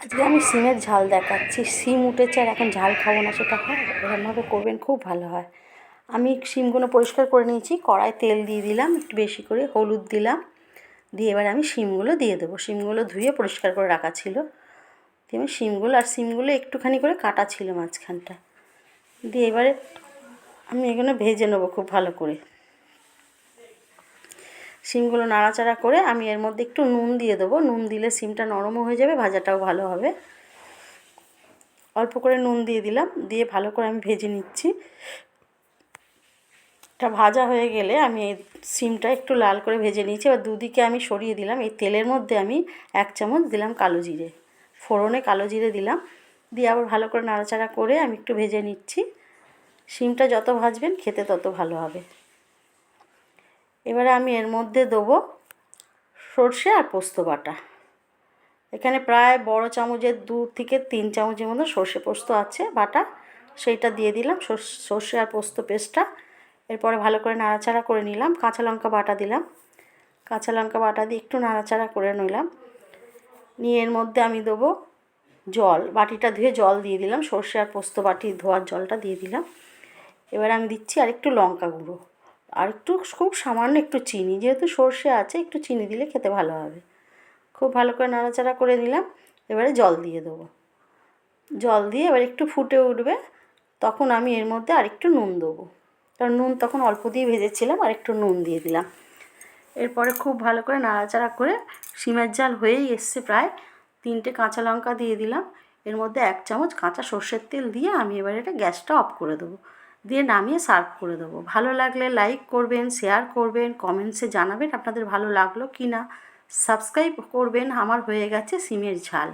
আজকে আমি সিমের ঝাল দেখাচ্ছি। সিম উঠেছে আর এখন ঝাল খাব না, সেটা হয়। এরমভাবে করবেন, খুব ভালো হয়। আমি সিমগুলো পরিষ্কার করে নিয়েছি, কড়ায় তেল দিয়ে দিলাম, একটু বেশি করে হলুদ দিলাম। দিয়ে এবার আমি সিমগুলো দিয়ে দেবো। সিমগুলো ধুয়ে পরিষ্কার করে রাখা ছিল। দিয়ে আমি সিমগুলো আর সিমগুলো একটুখানি করে কাটা ছিল মাঝখানটা। দিয়ে এবারে আমি এগুলো ভেজে নেব খুব ভালো করে। সিমগুলো নাড়াচাড়া করে আমি এর মধ্যে একটু নুন দিয়ে দেবো। নুন দিলে সিমটা নরমও হয়ে যাবে, ভাজাটাও ভালো হবে। অল্প করে নুন দিয়ে দিলাম, দিয়ে ভালো করে আমি ভেজে নিচ্ছি। এটা ভাজা হয়ে গেলে আমি এই সিমটা একটু লাল করে ভেজে নিয়েছি। এবার দুদিকে আমি সরিয়ে দিলাম। এই তেলের মধ্যে আমি এক চামচ দিলাম কালো জিরে। ফোড়নে কালো জিরে দিলাম। দিয়ে আবার ভালো করে নাড়াচাড়া করে আমি একটু ভেজে নিচ্ছি। সিমটা যত ভাজবেন খেতে তত ভালো হবে। এবারে আমি এর মধ্যে দেবো সর্ষে আর পোস্ত বাটা। এখানে প্রায় বড় চামচের দু থেকে তিন চামচের মতো সর্ষে পোস্ত আছে, বাটা। সেইটা দিয়ে দিলাম সর্ষে আর পোস্ত পেস্টটা। এরপরে ভালো করে নাড়াচাড়া করে নিলাম, কাঁচা লঙ্কা বাটা দিলাম। কাঁচা লঙ্কা বাটা দিয়ে একটু নাড়াচাড়া করে নিলাম। নিয়ে এর মধ্যে আমি দেবো জল, বাটিটা ধুয়ে জল দিয়ে দিলাম, সর্ষে আর পোস্ত বাটি ধোয়ার জলটা দিয়ে দিলাম। এবার আমি দিচ্ছি আর একটু লঙ্কা গুঁড়ো। আর একটু খুব সামান্য একটু চিনি, যেহেতু সর্ষে আছে, একটু চিনি দিলে খেতে ভালো হবে। খুব ভালো করে নাড়াচাড়া করে দিলাম এবারে জল দিয়ে দেবো। জল দিয়ে এবার একটু ফুটে উঠবে, তখন আমি এর মধ্যে আর একটু নুন দেবো। কারণ নুন তখন অল্প দিয়ে ভেজেছিলাম, আর একটু নুন দিয়ে দিলাম। এরপরে খুব ভালো করে নাড়াচাড়া করে, সিমের জাল হয়েই এসছে প্রায়, তিনটে কাঁচা লঙ্কা দিয়ে দিলাম। এর মধ্যে এক চামচ কাঁচা সর্ষের তেল দিয়ে আমি এবার এটা গ্যাসটা অফ করে দেবো। দিয়ে নামিয়ে সার্ভ করে দেবো। ভালো লাগলে লাইক করবেন শেয়ার করবেন কমেন্টসে জানাবেন আপনাদের ভালো লাগল কি না সাবস্ক্রাইব করবেন, আমার হয়ে গেছে সিমের ঝাল।